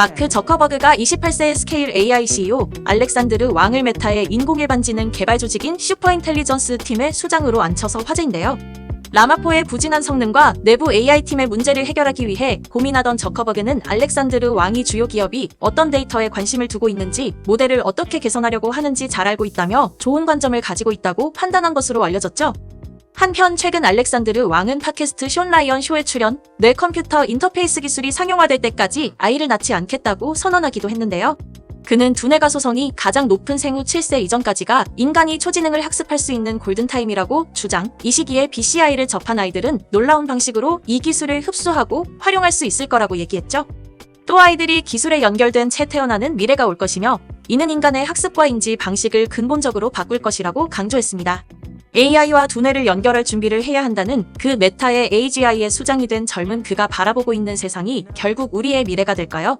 마크 저커버그가 28세 스케일 AI CEO 알렉산드르 왕을 메타의 인공일반 지능 개발 조직인 슈퍼인텔리전스 팀의 수장으로 앉혀서 화제인데요. 라마포의 부진한 성능과 내부 AI팀의 문제를 해결하기 위해 고민하던 저커버그는 알렉산드르 왕이 주요 기업이 어떤 데이터에 관심을 두고 있는지 모델을 어떻게 개선하려고 하는지 잘 알고 있다며 좋은 관점을 가지고 있다고 판단한 것으로 알려졌죠. 한편 최근 알렉산드르 왕은 팟캐스트 숀 라이언 쇼에 출연, 뇌 컴퓨터 인터페이스 기술이 상용화될 때까지 아이를 낳지 않겠다고 선언하기도 했는데요. 그는 두뇌가 소성이 가장 높은 생후 7세 이전까지가 인간이 초지능을 학습할 수 있는 골든타임이라고 주장, 이 시기에 BCI를 접한 아이들은 놀라운 방식으로 이 기술을 흡수하고 활용할 수 있을 거라고 얘기했죠. 또 아이들이 기술에 연결된 채 태어나는 미래가 올 것이며 이는 인간의 학습과 인지 방식을 근본적으로 바꿀 것이라고 강조했습니다. AI와 두뇌를 연결할 준비를 해야 한다는 그 메타의 AGI의 수장이 된 젊은 그가 바라보고 있는 세상이 결국 우리의 미래가 될까요?